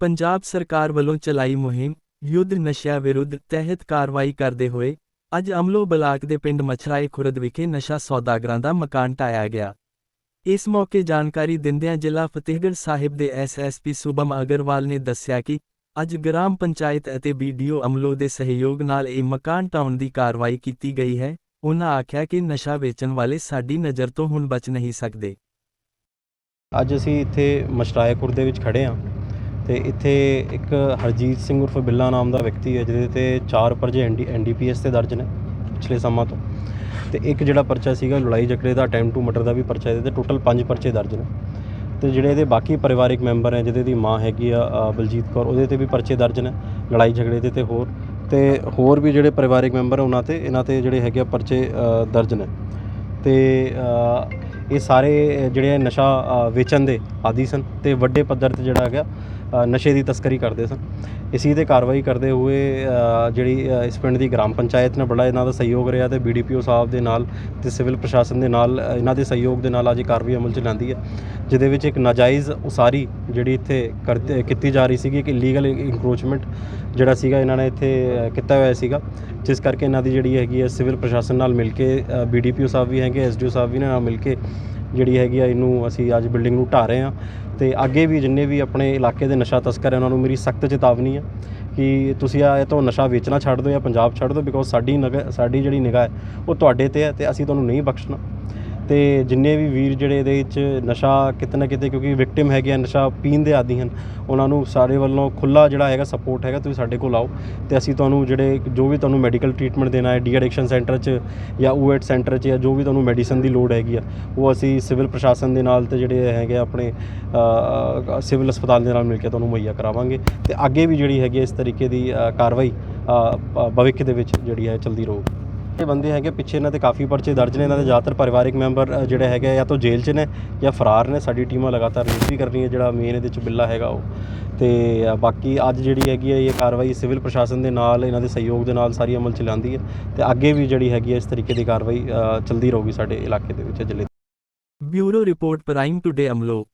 ਪੰਜਾਬ ਸਰਕਾਰ ਵੱਲੋਂ ਚਲਾਈ ਮੁਹਿੰਮ ਯੁੱਧ ਨਸ਼ਿਆਂ ਵਿਰੁੱਧ ਤਹਿਤ ਕਾਰਵਾਈ ਕਰਦੇ ਹੋਏ ਅੱਜ ਅਮਲੋ ਬਲਾਕ ਦੇ ਪਿੰਡ ਮਛਰਾਏ ਖੁਰਦ ਵਿਖੇ ਨਸ਼ਾ ਸੌਦਾਗਰਾਂ ਦਾ ਮਕਾਨ ਢਾਇਆ ਗਿਆ। ਇਸ ਮੌਕੇ ਜਾਣਕਾਰੀ ਦਿੰਦਿਆਂ ਜ਼ਿਲ੍ਹਾ ਫਤਿਹਗੜ੍ਹ ਸਾਹਿਬ ਦੇ ਐਸਐਸਪੀ ਸੁਭਮ ਅਗਰਵਾਲ ਨੇ ਦੱਸਿਆ ਕਿ ਅੱਜ ਗ੍ਰਾਮ ਪੰਚਾਇਤ ਅਤੇ ਬੀਡੀਓ ਅਮਲੋ ਦੇ ਸਹਿਯੋਗ ਨਾਲ ਇਹ ਮਕਾਨ ਢਾਉਣ ਦੀ ਕਾਰਵਾਈ ਕੀਤੀ ਗਈ ਹੈ। ਉਨ੍ਹਾਂ ਆਖਿਆ ਕਿ ਨਸ਼ਾ ਵੇਚਣ ਵਾਲੇ ਸਾਡੀ ਨਜ਼ਰ ਤੋਂ ਹੁਣ ਬਚ ਨਹੀਂ ਸਕਦੇ। ਅੱਜ ਅਸੀਂ ਇੱਥੇ ਮਸ਼ਰਾਏ ਖੁਰਦ ਦੇ ਵਿੱਚ ਖੜੇ ਹਾਂ। ਤੇ ਇੱਥੇ ਇੱਕ ਹਰਜੀਤ ਸਿੰਘ ਉਰਫ ਬਿੱਲਾ ਨਾਮ ਦਾ ਵਿਅਕਤੀ ਹੈ, ਜਿਹਦੇ ਤੇ ਚਾਰ ਪਰਚੇ ਐਨਡੀ ਐਨਡੀਪੀਐਸ ਤੇ ਦਰਜ ਨੇ ਪਿਛਲੇ ਸਮਾਂ ਤੋਂ। ਤੇ ਇੱਕ ਜਿਹੜਾ ਪਰਚਾ ਸੀਗਾ ਲੜਾਈ ਝਗੜੇ ਦਾ, ਅਟੈਂਪਟ ਟੂ ਮਰਡਰ ਦਾ ਵੀ ਪਰਚਾ ਇਹਦੇ ਤੇ ਟੋਟਲ ਪੰਜ ਪਰਚੇ ਦਰਜ ਨੇ। ਤੇ ਜਿਹੜੇ ਇਹਦੇ ਬਾਕੀ ਪਰਿਵਾਰਿਕ ਮੈਂਬਰ ਹੈ, ਜਿਹਦੇ ਦੀ ਮਾਂ ਹੈਗੀ ਆ ਬਲਜੀਤ ਕੌਰ, ਉਹਦੇ ਤੇ ਵੀ ਪਰਚੇ ਦਰਜ ਨੇ, ਲੜਾਈ ਝਗੜੇ ਦੇ ਤੇ ਹੋਰ। ਤੇ ਹੋਰ ਵੀ ਜਿਹੜੇ ਪਰਿਵਾਰਿਕ ਮੈਂਬਰ ਉਹਨਾਂ ਤੇ, ਇਹਨਾਂ ਤੇ ਜਿਹੜੇ ਹੈਗੇ ਆ ਪਰਚੇ ਦਰਜ ਨੇ। ਤੇ ਇਹ ਸਾਰੇ ਜਿਹੜੇ ਨਸ਼ਾ ਅ, ਵੇਚਣ ਦੇ ਆਦੀ ਸਨ ਤੇ ਵੱਡੇ ਪੱਧਰ ਤੇ ਜਿਹੜਾ ਹੈਗਾ ਅ, ਨਸ਼ੇ ਦੀ ਤਸਕਰੀ ਕਰਦੇ ਸਨ। ਇਸੀ ਤੇ ਕਾਰਵਾਈ ਕਰਦੇ ਹੋਏ ਅ, ਜਿਹੜੀ ਅ, ਇਸ ਪਿੰਡ ਦੀ ਗ੍ਰਾਮ ਪੰਚਾਇਤ ਨੇ ਬੜਾ ਇਹਨਾਂ ਦਾ ਸਹਿਯੋਗ ਰਿਹਾ ਤੇ ਬੀਡੀਪੀਓ ਸਾਹਿਬ ਦੇ ਨਾਲ ਤੇ ਸਿਵਲ ਪ੍ਰਸ਼ਾਸਨ ਦੇ ਨਾਲ ਅ, ਇਹਨਾਂ ਦੇ ਸਹਿਯੋਗ ਦੇ ਨਾਲ ਅੱਜ ਇਹ ਕਾਰਵਾਈ ਅਮਲ ਚ ਲਿਆਂਦੀ ਹੈ ਜਿਹਦੇ ਵਿੱਚ ਇੱਕ ਨਾਜਾਇਜ਼ ਉਸਾਰੀ ਜਿਹੜੀ ਇੱਥੇ ਕਰਦੇ ਕੀਤੀ ਜਾ ਰਹੀ ਸੀਗੀ ਕਿ ਇਲੀਗਲ ਇਨਕਰੋਚਮੈਂਟ ਜਿਹੜਾ ਸੀਗਾ ਇਹਨਾਂ ਨੇ ਇੱਥੇ ਅ, ਕੀਤਾ ਹੋਇਆ ਸੀਗਾ। ਜਿਸ ਕਰਕੇ ਇਹਨਾਂ ਦੀ ਜਿਹੜੀ ਹੈਗੀ ਹੈ ਸਿਵਲ ਪ੍ਰਸ਼ਾਸਨ ਨਾਲ ਮਿਲ ਕੇ ਬੀਡੀਪੀਓ ਸਾਹਿਬ ਵੀ ਹੈਗੇ ਐਸਡੀਓ ਸਾਹਿਬ ਵੀ ਇਹਨਾਂ ਨਾਲ ਮਿਲ ਕੇ ਜਿਹੜੀ ਹੈਗੀ ਆ, ਇਹਨੂੰ ਅਸੀਂ ਅੱਜ ਬਿਲਡਿੰਗ ਨੂੰ ਢਾਹ ਰਹੇ ਹਾਂ। ਤੇ ਅੱਗੇ ਵੀ ਜਿੰਨੇ ਵੀ ਆਪਣੇ ਇਲਾਕੇ ਦੇ ਨਸ਼ਾ ਤਸਕਰ ਹੈ ਉਹਨਾਂ ਨੂੰ ਮੇਰੀ ਸਖਤ ਚੇਤਾਵਨੀ ਆ ਕਿ ਤੁਸੀਂ ਆ, ਇਹ ਤੋਂ ਨਸ਼ਾ ਵੇਚਣਾ ਛੱਡ ਦਿਓ ਜਾਂ ਪੰਜਾਬ ਛੱਡ ਦਿਓ ਬਿਕੋਜ਼ ਸਾਡੀ ਨਗ ਸਾਡੀ ਜਿਹੜੀ ਨਿਗਾਹ ਹੈ, ਉਹ ਤੁਹਾਡੇ ਤੇ ਹੈ ਤੇ ਅਸੀਂ ਤੁਹਾਨੂੰ ਨਹੀਂ ਬਖਸ਼ਣਾ। ਤੇ ਜਿੰਨੇ ਵੀ ਵੀਰ ਜਿਹੜੇ ਇਹਦੇ ਵਿੱਚ ਨਸ਼ਾ ਕਿਤੇ ਨਾ ਕਿਤੇ ਕਿਉਂਕਿ ਵਿਕਟਿਮ ਹੈਗੇ ਆ, ਨਸ਼ਾ ਪੀਣ ਦੇ ਆਦੀ ਹਨ, ਉਹਨਾਂ ਨੂੰ ਸਾਰੇ ਵੱਲੋਂ ਖੁੱਲਾ ਜਿਹੜਾ ਹੈਗਾ ਸਪੋਰਟ ਹੈਗਾ, ਤੁਸੀਂ ਸਾਡੇ ਕੋਲ ਆਓ ਤੇ ਅਸੀਂ ਤੁਹਾਨੂੰ ਜਿਹੜੇ ਜੋ ਵੀ ਤੁਹਾਨੂੰ ਮੈਡੀਕਲ ਟ੍ਰੀਟਮੈਂਟ ਦੇਣਾ ਹੈ ਡੀ ਐਡਿਕਸ਼ਨ ਸੈਂਟਰ 'ਚ ਜਾਂ ਊਐਟ ਸੈਂਟਰ 'ਚ ਜਾਂ ਜੋ ਵੀ ਤੁਹਾਨੂੰ ਮੈਡੀਸਨ ਦੀ ਲੋੜ ਹੈਗੀ ਆ, ਉਹ ਅਸੀਂ ਸਿਵਲ ਪ੍ਰਸ਼ਾਸਨ ਦੇ ਨਾਲ ਤੇ ਜਿਹੜੇ ਹੈਗੇ ਆ ਆਪਣੇ ਸਿਵਲ ਹਸਪਤਾਲ ਦੇ ਨਾਲ ਮਿਲ ਕੇ ਤੁਹਾਨੂੰ ਮੁਹੱਈਆ ਕਰਾਵਾਂਗੇ ਤੇ ਅੱਗੇ ਵੀ ਜਿਹੜੀ ਹੈਗੀ ਹੈ ਇਸ ਤਰੀਕੇ ਦੀ ਕਾਰਵਾਈ ਭਵਿੱਖ ਦੇ ਵਿੱਚ ਜਿਹੜੀ ਹੈ, ਚੱਲਦੀ ਰਹੂਗੀ। ਇਹ ਬੰਦੇ ਹੈਗੇ ਪਿੱਛੇ ਇਹਨਾਂ ਤੇ ਕਾਫੀ ਪਰਚੇ ਦਰਜ ਨੇ ਇਹਨਾਂ ਦੇ ਜ਼ਿਆਦਾਤਰ ਪਰਿਵਾਰਿਕ ਮੈਂਬਰ ਜਿਹੜੇ ਹੈਗੇ ਜਾਂ ਤਾਂ ਜੇਲ੍ਹ 'ਚ ਨੇ ਜਾਂ ਫਰਾਰ ਨੇ ਸਾਡੀ ਟੀਮਾਂ ਲਗਾਤਾਰ ਰੇਡ ਵੀ ਕਰ ਰਹੀਆਂ ਜਿਹੜਾ ਮੇਨ ਇਹਦੇ 'ਚ ਬਿੱਲਾ ਹੈਗਾ ਉਹ। ਤੇ ਬਾਕੀ ਅੱਜ ਜਿਹੜੀ ਹੈਗੀ ਹੈ ਇਹ ਕਾਰਵਾਈ ਸਿਵਲ ਪ੍ਰਸ਼ਾਸਨ ਦੇ ਨਾਲ ਇਹਨਾਂ ਦੇ ਸਹਿਯੋਗ ਦੇ ਨਾਲ ਸਾਰੀ ਅਮਲ ਚ ਲਿਆਂਦੀ ਹੈ ਤੇ ਅੱਗੇ ਵੀ ਜਿਹੜੀ ਹੈਗੀ ਹੈ ਇਸ ਤਰੀਕੇ ਦੀ ਕਾਰਵਾਈ ਅ, ਚੱਲਦੀ ਰਹੂਗੀ ਸਾਡੇ ਇਲਾਕੇ ਦੇ ਵਿੱਚ ਜ਼ਿਲ੍ਹੇ bureau report prime today Amloh